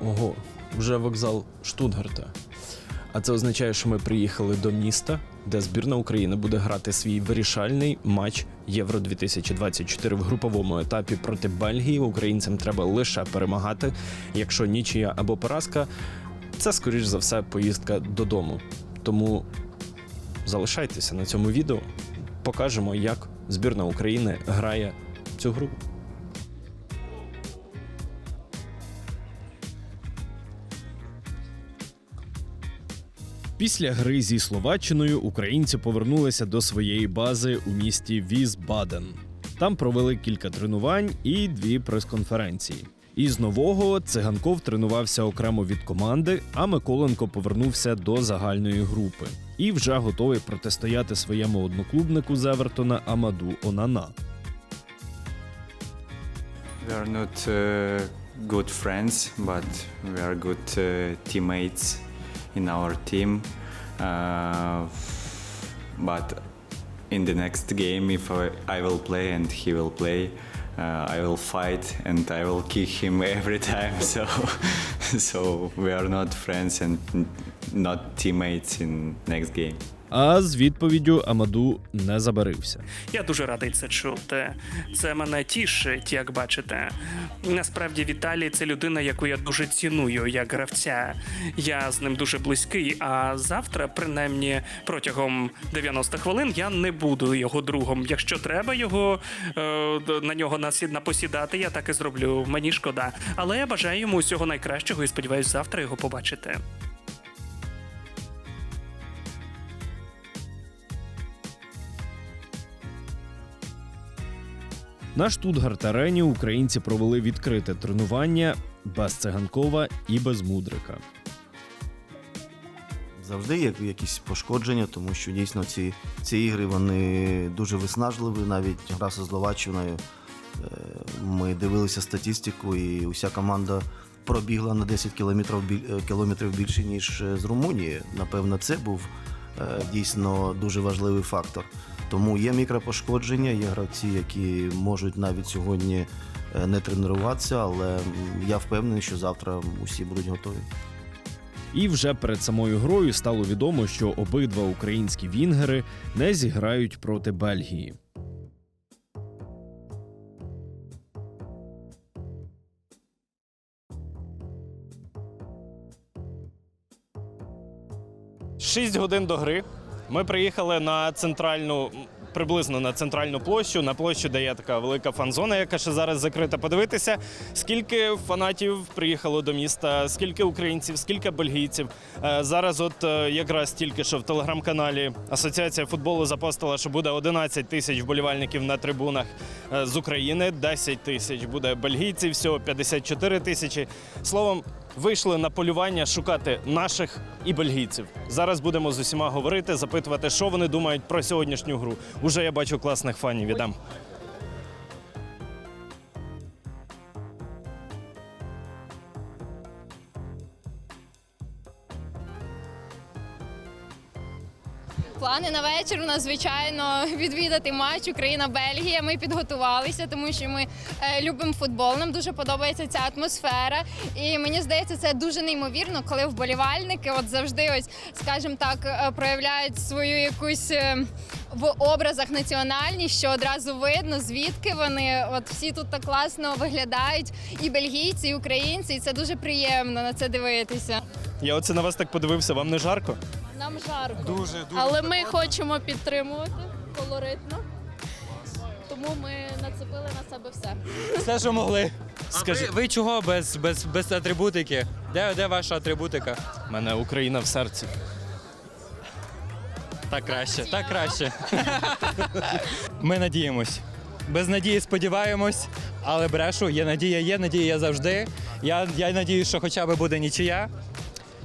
Ого, вже вокзал Штутгарта. А це означає, що ми приїхали до міста, де збірна України буде грати свій вирішальний матч Євро 2024 в груповому етапі проти Бельгії. Українцям треба лише перемагати. Якщо нічия або поразка, це скоріш за все поїздка додому. Тому залишайтеся на цьому відео. Покажемо, як збірна України грає цю гру. Після гри зі Словаччиною українці повернулися до своєї бази у місті Візбаден. Там провели кілька тренувань і дві прес-конференції. Із нового циганков тренувався окремо від команди, а Миколенко повернувся до загальної групи і вже готовий протистояти своєму одноклубнику з Евертона Амаду Онана. We are not uh, good friends, but we are good uh, teammates in our team. Uh, but in the next game, if I, I will play and he will play, uh, I will fight and I will kick him every time. So, so we are not friends and not teammates in next game. А з відповіддю Амаду не забарився. Я дуже радий це чути. Це мене тішить, як бачите. Насправді Віталій це людина, яку я дуже ціную як гравця. Я з ним дуже близький. А завтра, принаймні, протягом 90 хвилин я не буду його другом. Якщо треба його е, на нього напосідати, я так і зроблю. Мені шкода. Але я бажаю йому усього найкращого і сподіваюся завтра його побачити. На Штутгарт арені українці провели відкрите тренування без циганкова і без мудрика. Завжди є якісь пошкодження, тому що дійсно ці, ці ігри вони дуже виснажливі. Навіть гра зі Словаччиною. е, Ми дивилися статистику, і уся команда пробігла на 10 кілометрів, е, кілометрів більше, ніж е, з Румунії. Напевно, це був дійсно дуже важливий фактор. Тому є мікропошкодження, є гравці, які можуть навіть сьогодні е, не тренуватися, але я впевнений, що завтра усі будуть готові. І вже перед самою грою стало відомо, що обидва українські вінгери не зіграють проти Бельгії. Шість годин до гри. Ми приїхали на центральну, приблизно на центральну площу, на площу, де є така велика фан-зона, яка ще зараз закрита. Подивитися, скільки фанатів приїхало до міста, скільки українців, скільки бельгійців. Е, Зараз, от е, якраз тільки що в телеграм-каналі Асоціація футболу запостила, що буде 11 тисяч вболівальників на трибунах е, з України, 10 тисяч буде бельгійців, всього 54 тисячі. Словом, вийшли на полювання шукати наших і бельгійців. Зараз будемо з усіма говорити, запитувати, що вони думають про сьогоднішню гру. Уже я бачу класних фанів. Віддам. Плани на вечір у нас, звичайно, відвідати матч Україна-Бельгія. Ми підготувалися, тому що ми любимо футбол. Нам дуже подобається ця атмосфера. І мені здається, це дуже неймовірно, коли вболівальники от завжди, ось, скажімо так, е, проявляють свою якусь. е, в образах національність, що одразу видно, звідки вони. От всі тут так класно виглядають, і бельгійці, і українці, і це дуже приємно на це дивитися. Я оце на вас так подивився. Вам не жарко? Нам жарко. Дуже, дуже. Але ми хочемо підтримувати колоритно. Тому ми нацепили на себе все. Все, що могли. Скажи- ви, ви чого без, без, без атрибутики? Де, де ваша атрибутика? У мене Україна в серці. Так краще, так краще. Ми надіємось. Без надії сподіваємось, але брешу, є надія, є надія завжди. Я, я надію, що хоча б буде нічия.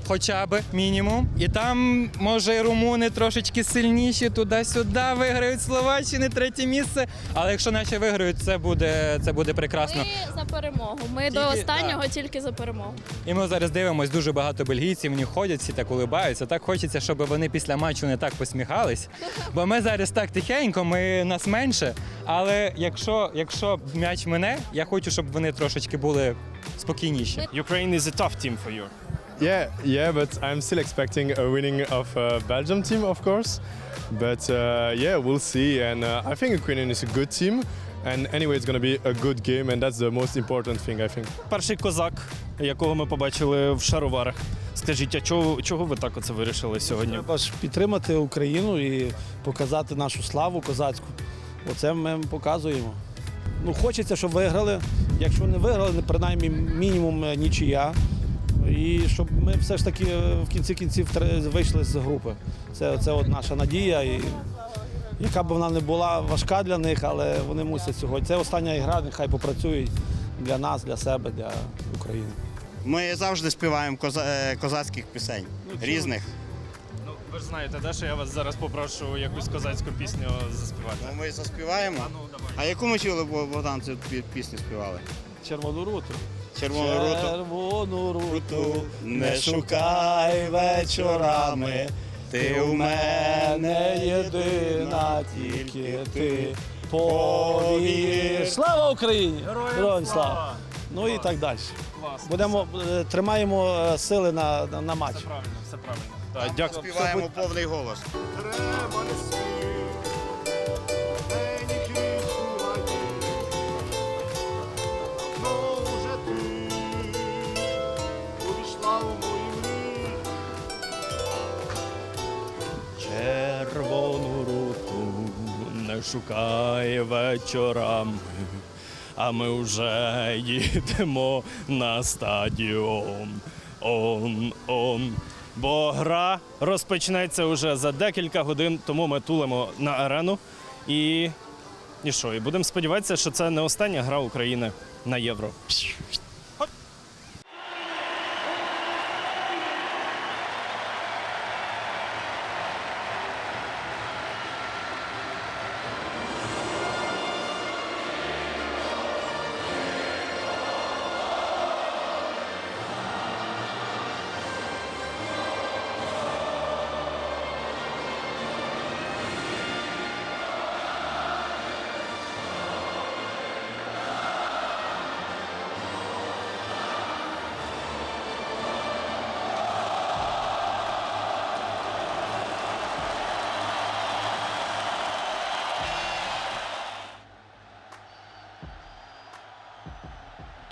Хоча б мінімум. І там, може, і румуни трошечки сильніші, туди-сюди виграють Словаччини третє місце. Але якщо наші виграють, це буде, це буде прекрасно. Ми за перемогу. Ми до Тільки- останнього тільки за перемогу. І ми зараз дивимось дуже багато бельгійців, вони ходять, всі так улибаються. Так хочеться, щоб вони після матчу не так посміхались. Бо ми зараз так тихенько, ми нас менше. Але якщо, якщо м'яч мене, я хочу, щоб вони трошечки були спокійніші. Ukraine is a tough team for you. Yeah, yeah, but I'm still expecting a winning of uh, Belgium team, of course. But uh, yeah, we'll see. And uh, I think Ukraine is a good team. And anyway, it's going to be a good game, and that's the most important thing, I think. Перший козак, якого ми побачили в шароварах. Скажіть, а чого, чого ви так оце вирішили сьогодні? Треба ж підтримати Україну і показати нашу славу козацьку. Оце ми показуємо. Ну, хочеться, щоб виграли. Якщо не виграли, принаймні мінімум е, нічия. І щоб ми все ж таки е, в кінці кінців вийшли з групи. Це, це от наша надія. І яка б вона не була важка для них, але вони мусять сьогодні. Це остання ігра, нехай попрацюють для нас, для себе, для України. Ми завжди співаємо коза- е, козацьких пісень різних. Ну, ви ж знаєте, да, що я вас зараз попрошу якусь козацьку пісню заспівати. Ну, Ми заспіваємо. ну, давай. А яку ми чули, Богдан цю пісню співали? Червону руту. Червону руту. Червону руту не шукай вечорами. Ти у мене єдина, тільки ти повір. Слава Україні! Героям слава! Ну і так далі. Будемо е, тримаємо е, сили на, на, на матч. Все правильно, все правильно. Так, дякую. Співаємо повний голос. Червону не шукай вечорами, а ми вже їдемо на стадіон. Он, он. Бо гра розпочнеться уже за декілька годин, тому ми тулимо на арену. І, і що? І будемо сподіватися, що це не остання гра України на євро.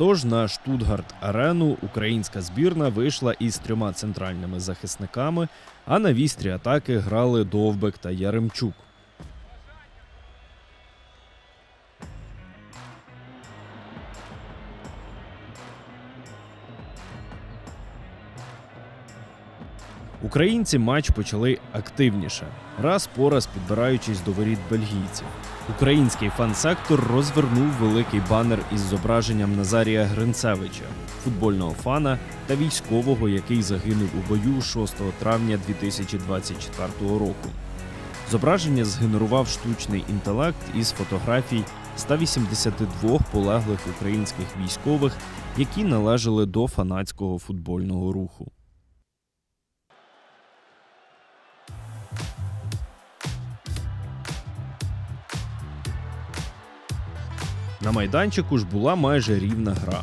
Тож на Штутгарт Арену українська збірна вийшла із трьома центральними захисниками, а на вістрі атаки грали Довбек та Яремчук. Українці матч почали активніше, раз по раз підбираючись до воріт бельгійців. Український фан-сектор розвернув великий банер із зображенням Назарія Гринцевича, футбольного фана та військового, який загинув у бою 6 травня 2024 року. Зображення згенерував штучний інтелект із фотографій 182 полеглих українських військових, які належали до фанатського футбольного руху. На майданчику ж була майже рівна гра.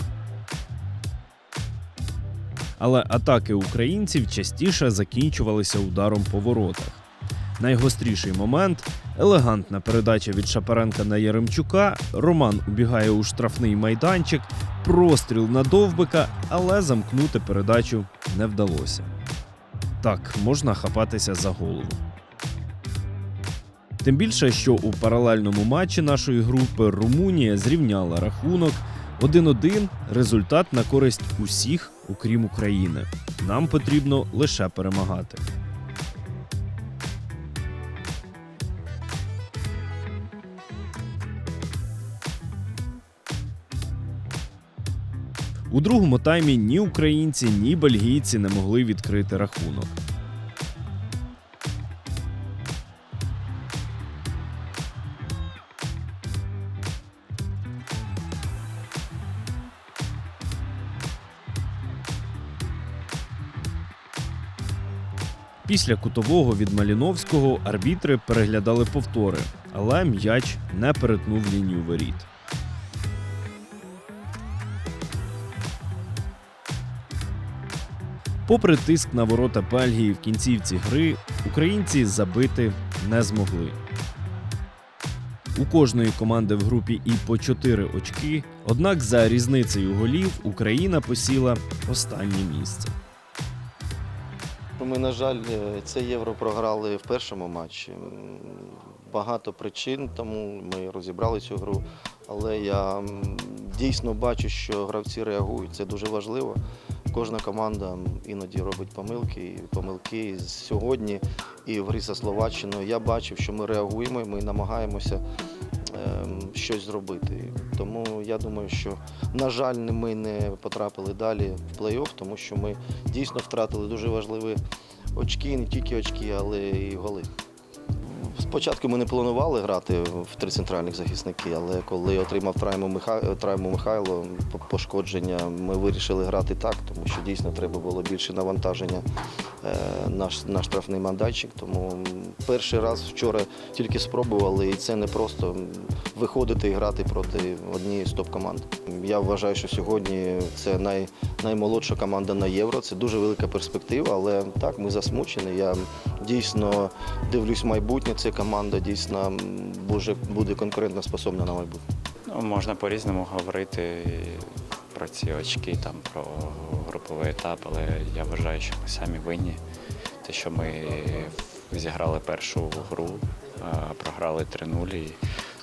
Але атаки українців частіше закінчувалися ударом по воротах. Найгостріший момент елегантна передача від Шапаренка на Яремчука. Роман убігає у штрафний майданчик, простріл на довбика, але замкнути передачу не вдалося. Так, можна хапатися за голову. Тим більше, що у паралельному матчі нашої групи Румунія зрівняла рахунок 1-1 результат на користь усіх, окрім України. Нам потрібно лише перемагати. У другому таймі ні українці, ні бельгійці не могли відкрити рахунок. Після кутового від Маліновського арбітри переглядали повтори, але м'яч не перетнув лінію воріт. Попри тиск на ворота Бельгії в кінцівці гри, українці забити не змогли. У кожної команди в групі і по 4 очки, однак за різницею голів Україна посіла останнє місце. Ми, на жаль, е, це євро програли в першому матчі. Багато причин, тому ми розібрали цю гру. Але я дійсно бачу, що гравці реагують. Це дуже важливо. Кожна команда іноді робить помилки. І помилки сьогодні і в грі за Словаччиною. Я бачив, що ми реагуємо, і ми намагаємося щось зробити. Тому я думаю, що, на жаль, ми не потрапили далі в плей-офф, тому що ми дійсно втратили дуже важливі очки, не тільки очки, але і голи. Спочатку ми не планували грати в три центральних захисники, але коли отримав травму, Миха... травму Михайло, пошкодження, ми вирішили грати так, тому що дійсно треба було більше навантаження е, наш, штрафний майданчик. Тому перший раз вчора тільки спробували, і це не просто виходити і грати проти однієї з топ-команд. Я вважаю, що сьогодні це най, наймолодша команда на євро. Це дуже велика перспектива, але так, ми засмучені. Я дійсно дивлюсь майбутнє. Ця команда дійсно буде конкурентно способна на майбутнє. Ну, можна по-різному говорити про ці очки, там, про груповий етап, але я вважаю, що ми самі винні. Те, що ми зіграли першу гру, програли 3-0, і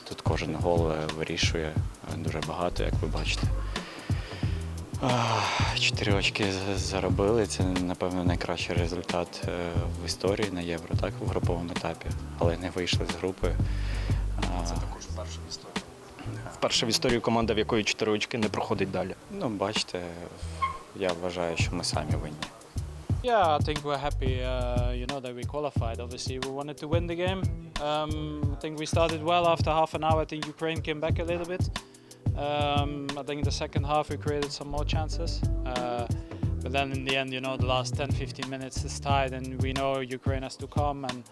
тут кожен гол е, вирішує е, дуже багато, як ви бачите. Чотири очки заробили. Це, напевно, найкращий результат е, в історії на євро, так, в груповому етапі, але не вийшли з групи. А, Вперше в історії команда, в якої 4 очки не проходить далі. Ну, бачите, я вважаю, що ми самі винні. Yeah, I think we're happy, uh, you know, that we qualified. Obviously, we wanted to win the game. Um, I think we started well after half an hour. I think Ukraine came back a little bit. Um, I think in the second half we created some more chances. Uh, but then in the end, you know, the last 10 15 minutes is tied, and we know Ukraine has to come. And,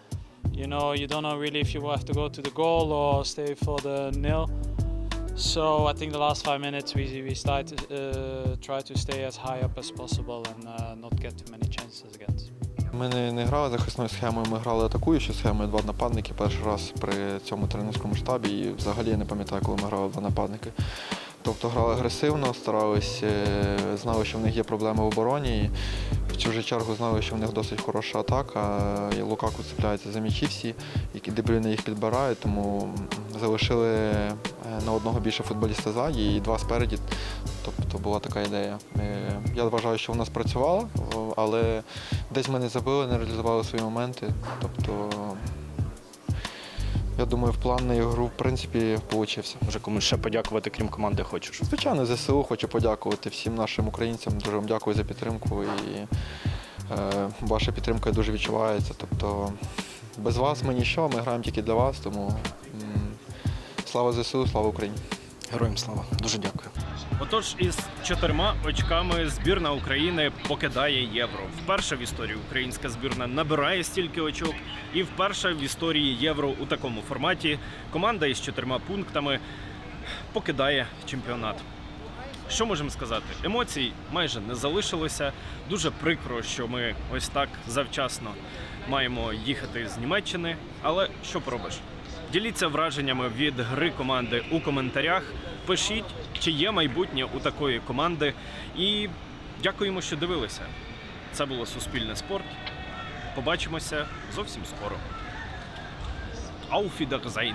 you know, you don't know really if you have to go to the goal or stay for the nil. So I think the last five minutes we, we started uh, try to stay as high up as possible and uh, not get too many chances against. Ми не, не грали захисною схемою, ми грали атакуючою схемою, два нападники перший раз при цьому тренерському штабі. І взагалі я не пам'ятаю, коли ми грали два нападники. Тобто грали агресивно, старались, е, знали, що в них є проблеми в обороні. І в цю же чергу знали, що в них досить хороша атака. І Лукаку цепляється за м'ячі всі, які Дебрюйне їх підбирають, тому залишили на одного більше футболіста ззаді і два спереді. Тобто була така ідея. Е, Я вважаю, що вона спрацювала, але десь ми не забили, не реалізували свої моменти. Тобто, я думаю, в план на ігру, в принципі, вийшло. Може комусь ще подякувати, крім команди, хочеш. Звичайно, ЗСУ хочу подякувати всім нашим українцям. Дуже вам дякую за підтримку. І е, ваша підтримка дуже відчувається. Тобто, без вас ми нічого, ми граємо тільки для вас. Тому слава ЗСУ, слава Україні! Героям слава. Дуже дякую. Отож, із чотирма очками збірна України покидає євро. Вперше в історії українська збірна набирає стільки очок, і вперше в історії євро у такому форматі команда із чотирма пунктами покидає чемпіонат. Що можемо сказати? Емоцій майже не залишилося. Дуже прикро, що ми ось так завчасно маємо їхати з Німеччини. Але що поробиш? Діліться враженнями від гри команди у коментарях. Пишіть, чи є майбутнє у такої команди. І дякуємо, що дивилися. Це було Суспільне спорт. Побачимося зовсім скоро. Auf Wiedersehen!